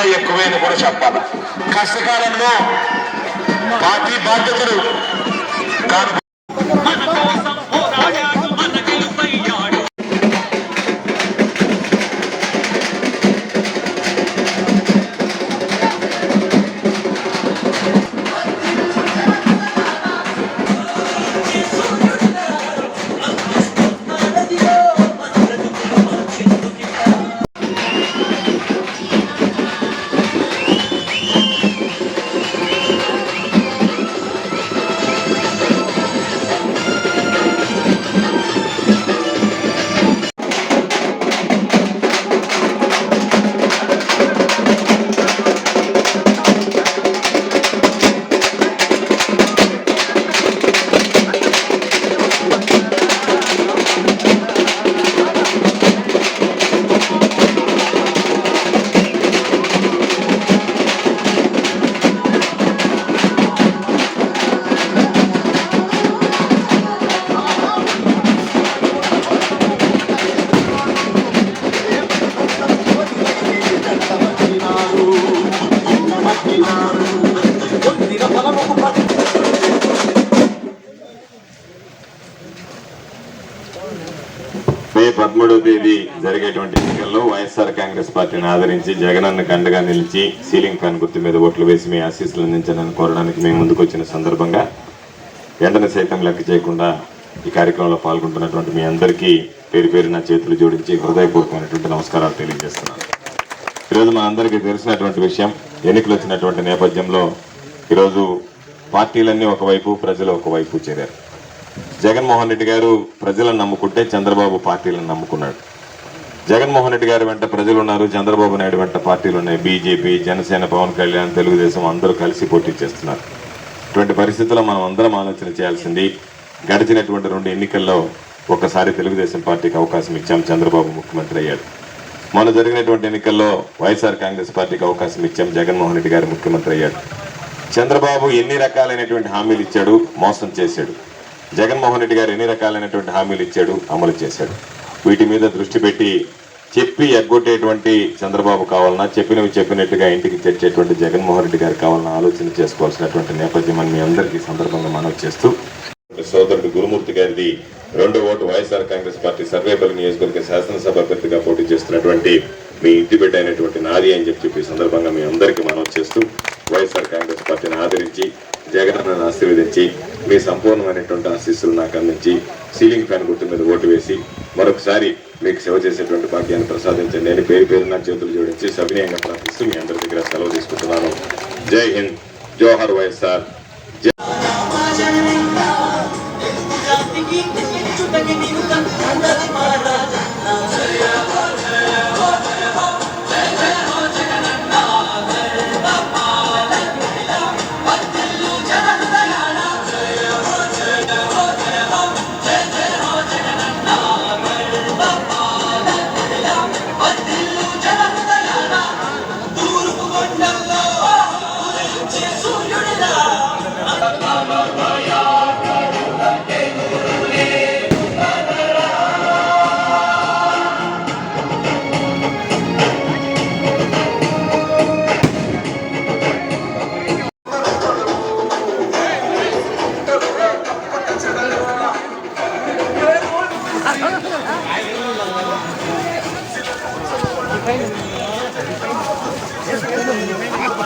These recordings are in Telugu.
అంతకన్నా ఎక్కువైన కూడా చెప్పాలి. కష్టకాలంలో పార్టీ బాధ్యతలు మే పదమూడవ తేదీ జరిగేటువంటి ఎన్నికల్లో వైఎస్ఆర్ కాంగ్రెస్ పార్టీని ఆదరించి జగనన్న కండగా నిలిచి సీలింగ్ ఫ్యాన్ గుర్తు మీద ఓట్లు వేసి మీ ఆశీస్సులు అందించాలని కోరడానికి మేము ముందుకు వచ్చిన సందర్భంగా ఎండను సైతం లెక్క చేయకుండా ఈ కార్యక్రమంలో పాల్గొంటున్నటువంటి మీ అందరికీ పేరు పేరు నా చేతులు జోడించి హృదయపూర్వకమైనటువంటి నమస్కారాలు తెలియజేస్తున్నాను. ఈరోజు మా అందరికీ తెలిసినటువంటి విషయం ఎన్నికలు వచ్చినటువంటి నేపథ్యంలో ఈరోజు పార్టీలన్నీ ఒకవైపు ప్రజలు ఒకవైపు చేరారు. జగన్మోహన్ రెడ్డి గారు ప్రజలను నమ్ముకుంటే చంద్రబాబు పార్టీలను నమ్ముకున్నాడు. జగన్మోహన్ రెడ్డి గారి వెంట ప్రజలు ఉన్నారు చంద్రబాబు నాయుడు వెంట పార్టీలు ఉన్నాయి. బీజేపీ జనసేన పవన్ కళ్యాణ్ తెలుగుదేశం అందరూ కలిసి పోటీ చేస్తున్నారు. ఇటువంటి పరిస్థితుల్లో మనం అందరం ఆలోచన చేయాల్సింది గడిచినటువంటి రెండు ఎన్నికల్లో ఒక్కసారి తెలుగుదేశం పార్టీకి అవకాశం ఇచ్చాం చంద్రబాబు ముఖ్యమంత్రి అయ్యాడు. మొన్న జరిగినటువంటి ఎన్నికల్లో వైఎస్ఆర్ కాంగ్రెస్ పార్టీకి అవకాశం ఇచ్చాం జగన్మోహన్ రెడ్డి గారు ముఖ్యమంత్రి అయ్యాడు. చంద్రబాబు ఎన్ని రకాలైనటువంటి హామీలు ఇచ్చాడు మోసం చేశాడు. జగన్మోహన్ రెడ్డి గారు ఎన్ని రకాలైనటువంటి హామీలు ఇచ్చాడు అమలు చేశాడు? వీటి మీద దృష్టి పెట్టి చెప్పి ఎగ్గొట్టేటువంటి చంద్రబాబు కావాలన్నా చెప్పినవి చెప్పినట్టుగా ఇంటికి తెచ్చేటువంటి జగన్మోహన్ రెడ్డి గారు కావాలన్నా ఆలోచన చేసుకోవాల్సినటువంటి నేపథ్యం అని మీ అందరికీ సందర్భంగా మనవి చేస్తూ సోదరుడు గురుమూర్తి గారిది రెండో vote YSR Congress party Sarvepalli నియోజకవర్గ శాసనసభ అభ్యర్థిగా పోటీ చేస్తున్నటువంటి మీ ఇంటి బిడ్డ అయినటువంటి నాది అని చెప్పి చెప్పి సందర్భంగా మీ అందరికీ మనవి చేస్తూ వైఎస్ఆర్ కాంగ్రెస్ పార్టీని ఆదరించి జగనన్నను ఆశీర్వదించి మీ సంపూర్ణమైనటువంటి ఆశీస్సులు నాకు అందించి సీలింగ్ ఫ్యాన్ గుర్తు మీద ఓటు వేసి మరొకసారి మీకు సేవ చేసేటువంటి భాగ్యాన్ని ప్రసాదించండి నేను పేరు పేరు నా చేతులు జోడించి సవినయంగా ప్రార్థిస్తూ మీ అందరి దగ్గర సెలవు తీసుకుంటున్నాను జై హింద్ జోహర్ వైఎస్ఆర్ జై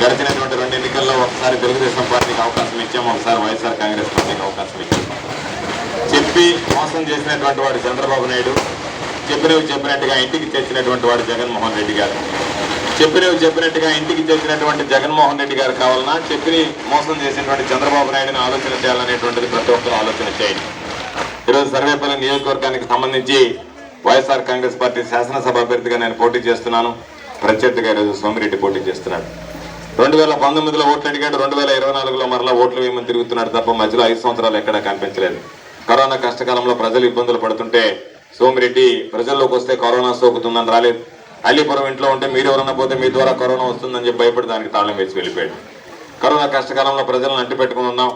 గడిచినటువంటి రెండు ఎన్నికల్లో ఒకసారి తెలుగుదేశం పార్టీకి అవకాశం ఇచ్చాము ఒకసారి వైఎస్ఆర్ కాంగ్రెస్ పార్టీకి అవకాశం ఇచ్చాము. చెప్పి మోసం చేసినటువంటి వాడు చంద్రబాబు నాయుడు చెప్పినవి చెప్పినట్టుగా ఇంటికి తెచ్చినటువంటి వాడు జగన్మోహన్ రెడ్డి గారు. చెప్పినవి చెప్పినట్టుగా ఇంటికి చేసినటువంటి జగన్మోహన్ రెడ్డి గారు కావాలన్నా చెప్పి మోసం చేసినటువంటి చంద్రబాబు నాయుడుని ఆలోచన చేయాలనేటువంటిది ప్రతి ఒక్కరు ఆలోచన చేయండి. ఈరోజు సర్వేపల్లి నియోజకవర్గానికి సంబంధించి వైఎస్ఆర్ కాంగ్రెస్ పార్టీ శాసనసభ అభ్యర్థిగా నేను పోటీ చేస్తున్నాను. ప్రత్యర్థిగా ఈరోజు సోమిరెడ్డి పోటీ చేస్తున్నాడు రెండు వేల పంతొమ్మిదిలో ఓట్లు అడిగాడు రెండు వేల ఇరవై నాలుగులో మరలా ఓట్లు వేయమని తిరుగుతున్నాడు తప్ప మధ్యలో ఐదు సంవత్సరాలు ఎక్కడా కనిపించలేదు. కరోనా కష్టకాలంలో ప్రజలు ఇబ్బందులు పడుతుంటే సోమిరెడ్డి ప్రజల్లోకి వస్తే కరోనా సోకుతుందని రాలేదు. అల్లిపురం ఇంట్లో ఉంటే మీరు ఎవరన్నా పోతే మీ ద్వారా కరోనా వస్తుందని చెప్పి భయపడి దానికి తాళం వేసి వెళ్ళిపోయాడు. కరోనా కష్టకాలంలో ప్రజలను అంటి పెట్టుకుని ఉన్నాం.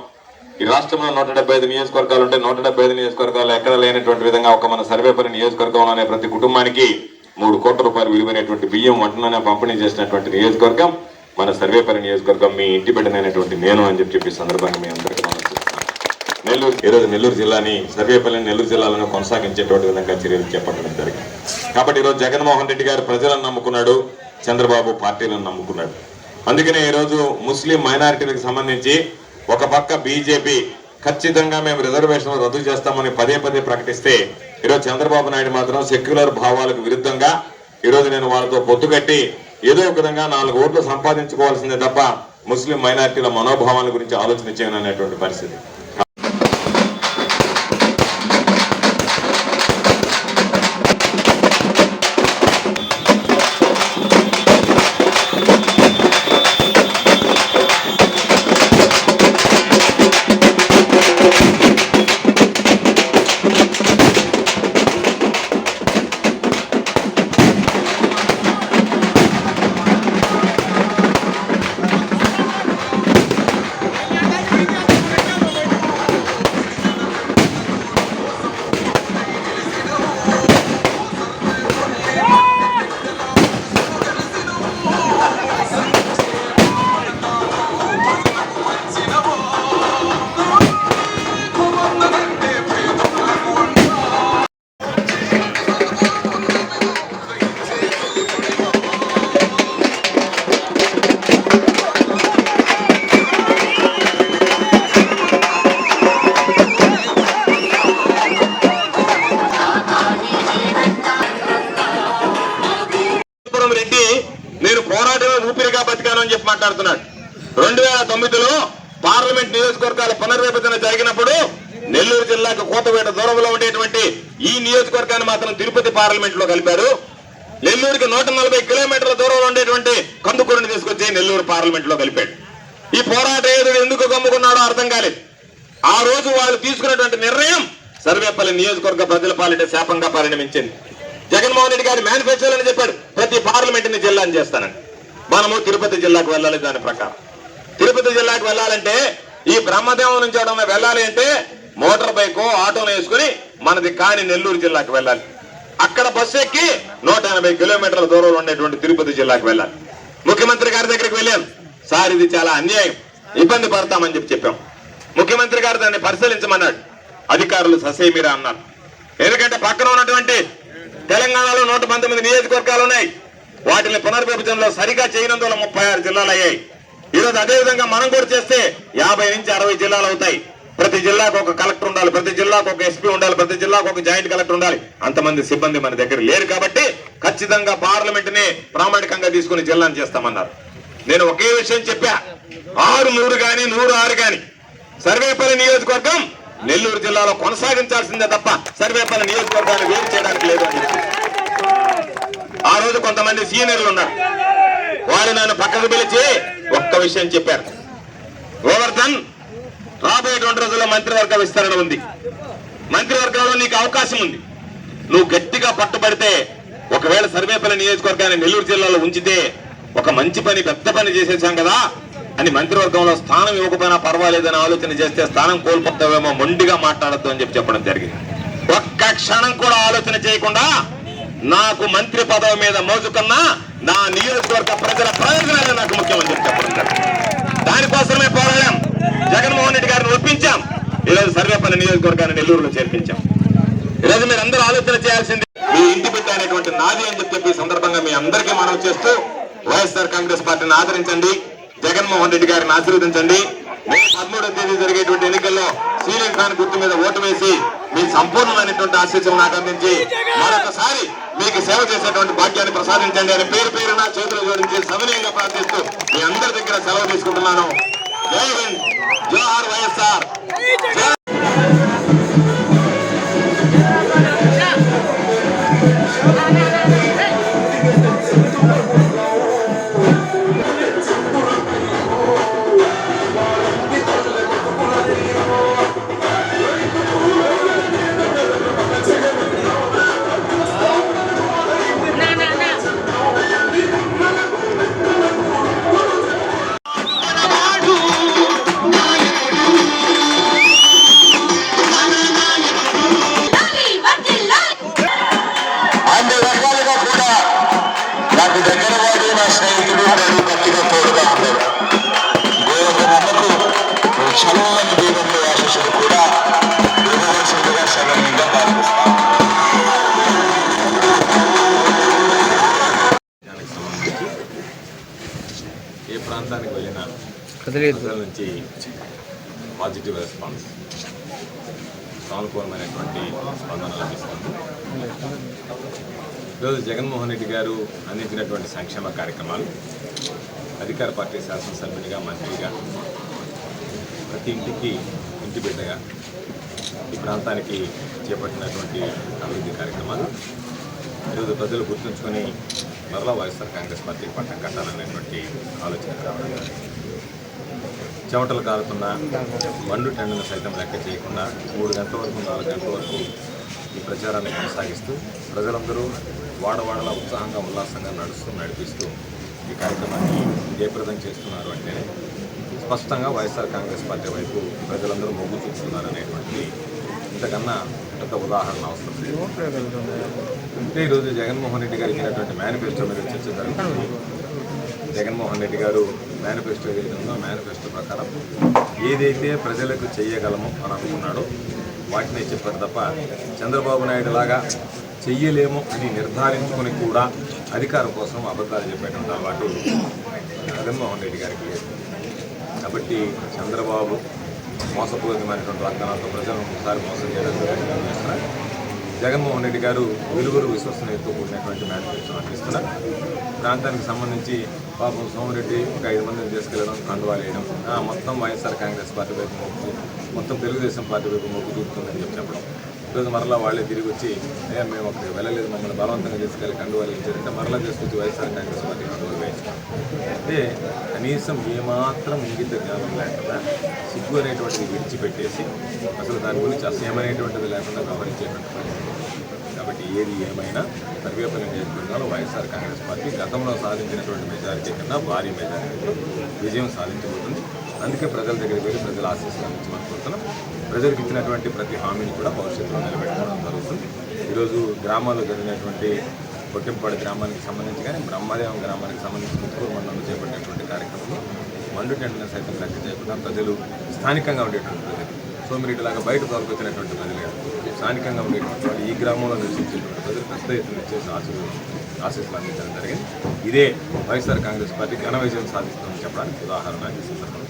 ఈ రాష్ట్రంలో నూట డెబ్బై ఐదు నియోజకవర్గాలు ఉంటే నూట డెబ్బై ఐదు నియోజకవర్గాలు ఎక్కడ లేనటువంటి విధంగా ఒక మన సర్వేపల్లి నియోజకవర్గంలోనే ప్రతి కుటుంబానికి మూడు కోట్ల రూపాయలు విలువైనటువంటి బియ్యం వంటనైనా పంపిణీ చేసినటువంటి నియోజకవర్గం మన సర్వేపల్లి నియోజకవర్గం మీ ఇంటి బిడ్డనైనటువంటి నేను అని చెప్పి చెప్పి సందర్భంగా మీ అందరికీ మనం చేస్తున్నాను నెల్లూరు ఈరోజు నెల్లూరు జిల్లాని సర్వేపల్లి నెల్లూరు జిల్లాలను కొనసాగించేటువంటి విధంగా చర్యలు చేపట్టడం జరిగింది. కాబట్టి ఈరోజు జగన్మోహన్ రెడ్డి గారు ప్రజలను నమ్ముకున్నాడు చంద్రబాబు పార్టీలను నమ్ముకున్నాడు. అందుకనే ఈరోజు ముస్లిం మైనారిటీలకు సంబంధించి ఒక పక్క బీజేపీ ఖచ్చితంగా మేము రిజర్వేషన్లు రద్దు చేస్తామని పదే పదే ప్రకటిస్తే ఈరోజు చంద్రబాబు నాయుడు మాత్రం సెక్యులర్ భావాలకు విరుద్ధంగా ఈరోజు నేను వాళ్ళతో పొత్తు కట్టి ఏదో ఒక విధంగా నాలుగు ఓట్లు సంపాదించుకోవాల్సిందే తప్ప ముస్లిం మైనారిటీల మనోభావాల గురించి ఆలోచన చేయను అనేటువంటి పరిస్థితి. మాట్లాడుతున్నాడు. రెండు వేల తొమ్మిదిలో పార్లమెంట్ నియోజకవర్గాల పునర్విభజన జరిగినప్పుడు నెల్లూరు జిల్లాకు కోతవేట దూరంలో ఉండేటువంటి ఈ నియోజకవర్గాన్ని మాత్రం తిరుపతి పార్లమెంట్లో కలిపారు. నెల్లూరుకి నూట నలభై కిలోమీటర్ల దూరంలో ఉండేటువంటి కందుకూరుని తీసుకొచ్చి నెల్లూరు పార్లమెంట్లో కలిపాడు. ఈ పోరాట యోధుడు ఎందుకు గమ్ముకున్నాడో అర్థం కాలేదు. ఆ రోజు వాళ్ళు తీసుకున్నటువంటి నిర్ణయం సర్వేపల్లి నియోజకవర్గ ప్రజల పాలిట శాపంగా పరిణమించింది. జగన్మోహన్ రెడ్డి గారి మేనిఫెస్టోలని అని చెప్పాడు ప్రతి పార్లమెంట్ని జిల్లాని చేస్తానని. మనము తిరుపతి జిల్లాకు వెళ్ళాలి దాని ప్రకారం. తిరుపతి జిల్లాకు వెళ్ళాలంటే ఈ బ్రహ్మదేవం నుంచి ఎవడన్నా వెళ్ళాలి అంటే మోటార్ బైక్ ఆటోను వేసుకుని మనది కాని నెల్లూరు జిల్లాకు వెళ్ళాలి. అక్కడ బస్సు ఎక్కి నూట ఎనభై కిలోమీటర్ల దూరంలో ఉండేటువంటి తిరుపతి జిల్లాకు వెళ్ళాలి. ముఖ్యమంత్రి గారి దగ్గరికి వెళ్ళాను. సార్ ఇది చాలా అన్యాయం. ఇబ్బంది పడతామని చెప్పి చెప్పాం. ముఖ్యమంత్రి గారు దాన్ని పరిశీలించమన్నాడు. అధికారులు ససేమిరా అన్నారు. ఎందుకంటే పక్కన ఉన్నటువంటి తెలంగాణలో నూట పంతొమ్మిది నియోజకవర్గాలు ఉన్నాయి. వాటిని పునర్విభజనలో సరిగా చేయనందువల్ల ముప్పై ఆరు జిల్లాలు అయ్యాయి. ఈరోజు అదేవిధంగా మనం కూడా చేస్తే యాభై నుంచి అరవై జిల్లాలు అవుతాయి. ప్రతి జిల్లాకు ఒక కలెక్టర్ ఉండాలి ప్రతి జిల్లాకు ఒక ఎస్పీ ఉండాలి ప్రతి జిల్లాకు ఒక జాయింట్ కలెక్టర్ ఉండాలి. అంతమంది సిబ్బంది మన దగ్గర లేరు కాబట్టి ఖచ్చితంగా పార్లమెంట్ని ప్రామాణికంగా తీసుకుని జిల్లాను చేస్తామన్నారు. నేను ఒకే విషయం చెప్పా ఆరు నూరు గాని నూరు ఆరు గాని. సర్వేపల్లి నియోజకవర్గం నెల్లూరు జిల్లాలో కొనసాగించాల్సిందే తప్ప సర్వేపల్లి నియోజకవర్గాన్ని వేరు చేయడానికి లేదు అని చెప్పి. ఆ రోజు కొంతమంది సీనియర్లు ఉన్నారు. వారు నన్ను పక్కకు పిలిచి ఒక్క విషయం చెప్పారు. గోవర్ధన్ రాబోయేటువంటి రోజుల్లో మంత్రివర్గ విస్తరణ ఉంది. మంత్రివర్గంలో నీకు అవకాశం ఉంది. నువ్వు గట్టిగా పట్టుబడితే ఒకవేళ సర్వేపల్లి నియోజకవర్గాన్ని నెల్లూరు జిల్లాలో ఉంచితే ఒక మంచి పని పెద్ద పని చేసేసాం కదా అని మంత్రివర్గంలో స్థానం ఇవ్వకపోయినా పర్వాలేదని ఆలోచన చేస్తే స్థానం కోల్పోతావేమో మొండిగా మాట్లాడద్దు అని చెప్పి చెప్పడం జరిగింది. ఒక్క క్షణం కూడా ఆలోచన చేయకుండా నాకు మంత్రి పదవి మీద మోసుకున్నా నా నియోజకవర్గ ప్రజల ప్రయోజనాలే నాకు ముఖ్యమని చెప్పి దానికోసమే పోరాడాం. జగన్మోహన్ రెడ్డి గారిని ఒప్పించాం. ఈరోజు సర్వేపల్లి నియోజకవర్గాన్ని నెల్లూరులో చేర్పించాం. ఈరోజు మీరు అందరూ ఆలోచన చేయాల్సింది మీ ఇంటి బిడ్డ అనేటువంటి నాది అని చెప్పి సందర్భంగా మీ అందరికీ మనవి చేస్తూ వైఎస్ఆర్ కాంగ్రెస్ పార్టీని ఆదరించండి. జగన్మోహన్ రెడ్డి గారిని ఆశీర్వదించండి. మే పదమూడవ తేదీ జరిగేటువంటి ఎన్నికల్లో సీలింగ్ ఖాన్ గుర్తు మీద ఓటు వేసి మీ సంపూర్ణమైనటువంటి ఆశీస్సులు నాకు అందించి మరొకసారి మీకు సేవ చేసేటువంటి భాగ్యాన్ని ప్రసాదించండి అని పేరు పేరు నా చేతులు జోడించి సవినయంగా ప్రార్థిస్తూ మీ అందరి దగ్గర సెలవు తీసుకుంటున్నాను. జై హింద్. జోహార్ వైఎస్ఆర్. ప్రజల నుంచి పాజిటివ్ రెస్పాన్స్ సానుకూలమైనటువంటి స్పందన లభిస్తుంది. ఈరోజు జగన్మోహన్ రెడ్డి గారు అందించినటువంటి సంక్షేమ కార్యక్రమాలు అధికార పార్టీ శాసనసభ్యునిగా మంత్రిగా ప్రతి ఇంటికి ఇంటి బిడ్డగా ఈ ప్రాంతానికి చేపట్టినటువంటి అభివృద్ధి కార్యక్రమాలు. ఈరోజు ప్రజలు గుర్తుంచుకొని మరలా వైఎస్ఆర్ కాంగ్రెస్ పార్టీకి పట్టం కట్టాలనేటువంటి ఆలోచన. రావడం చెమటలు కారుతున్న బండ్లు టెండను సైతం లెక్క చేయకుండా మూడు గంటల వరకు నాలుగు గంటల వరకు ఈ ప్రచారాన్ని కొనసాగిస్తూ ప్రజలందరూ వాడవాడలా ఉత్సాహంగా ఉల్లాసంగా నడుస్తూ నడిపిస్తూ ఈ కార్యక్రమాన్ని జయప్రదం చేస్తున్నారు అంటే స్పష్టంగా వైఎస్ఆర్ కాంగ్రెస్ పార్టీ వైపు ప్రజలందరూ మొగ్గు చూపుతున్నారు అనేటువంటి ఇంతకన్నా పెద్ద ఉదాహరణ అవసరం లేదు. అంటే ఈరోజు జగన్మోహన్ రెడ్డి గారు ఇచ్చినటువంటి మేనిఫెస్టో మీద చర్చ జరుగుతుంది. జగన్మోహన్ రెడ్డి గారు మేనిఫెస్టో ఏదైతే ఉందో మేనిఫెస్టో ప్రకారం ఏదైతే ప్రజలకు చేయగలమో అని అనుకున్నాడో వాటినే చెప్పారు తప్ప చంద్రబాబు నాయుడు లాగా చెయ్యలేము అని నిర్ధారించుకొని కూడా అధికారం కోసం అబద్ధాలు చెప్పేటువంటి అలవాటు జగన్మోహన్ రెడ్డి గారికి లేదు. కాబట్టి చంద్రబాబు మోసపూరితమైనటువంటి వాగ్దానాలతో ప్రజలను ఒకసారి మోసం చేయడానికి జగన్మోహన్ రెడ్డి గారు విలువలు విశ్వసనీయతతో కూడినటువంటి మేనిఫెస్టో అందిస్తున్నారు. ప్రాంతానికి సంబంధించి పాపం సోమిరెడ్డి ఒక ఐదు మందిని తీసుకెళ్ళడం కండువాలు వేయడం. మొత్తం వైఎస్ఆర్ కాంగ్రెస్ పార్టీ వైపు మొక్కు మొత్తం తెలుగుదేశం పార్టీ వైపు మొక్కు చూపుతుందని చెప్పి చెప్పడం. ఈరోజు మరలా వాళ్ళే తిరిగి వచ్చి అయ్యా మేము అక్కడికి వెళ్ళలేదు మమ్మల్ని బలవంతంగా తీసుకెళ్ళి కండువాలు ఇచ్చారంటే మరలా తీసుకొచ్చి వైఎస్ఆర్ కాంగ్రెస్ పార్టీ కండువాలు వేయించాం అంటే కనీసం ఏమాత్రం ఇంగిత జ్ఞానం లేకుండా సిగ్గు అనేటువంటిది విడిచిపెట్టేసి అసలు దాని గురించి అసహ్యమైనటువంటిది లేకుండా వ్యవహరించేటువంటి పరిస్థితి ఏది ఏమైనా సర్వేపల్లి నియోజకవర్గంలో వైఎస్ఆర్ కాంగ్రెస్ పార్టీ గతంలో సాధించినటువంటి మెజారిటీ కన్నా భారీ మెజారిటీతో విజయం సాధించబోతుంది. అందుకే ప్రజల దగ్గరికి వెళ్ళి ప్రజల ఆశీస్సులు అందించమని కోరుతున్నాం ప్రజలకు ఇచ్చినటువంటి ప్రతి హామీని కూడా భవిష్యత్తులో నిలబెట్టుకోవడం జరుగుతుంది. ఈరోజు గ్రామాల్లో జరిగినటువంటి కొట్టింపాడు గ్రామానికి సంబంధించి కానీ బ్రహ్మదేవం గ్రామానికి సంబంధించి ముత్తూరు మండలంలో చేపట్టినటువంటి కార్యక్రమంలో మండు టెండలను సైతం లెక్క చేయకుండా ప్రజలు స్థానికంగా ఉండేటువంటి ప్రజలు సోమిరెడ్డి లాగా బయట తోలుకొచ్చినటువంటి ప్రజలు స్థానికంగా ఉండేటువంటి వాళ్ళు ఈ గ్రామంలో నివసించేటువంటి ప్రజలు పెద్ద ఎత్తున ఇచ్చేసి ఆశీర్వ ఆశీస్సులు అందించడం జరిగింది. ఇదే వైఎస్ఆర్ కాంగ్రెస్ పార్టీ ఘన విజయం సాధిస్తుందని చెప్పడానికి ఉదాహరణ ఈ సందర్భంగా.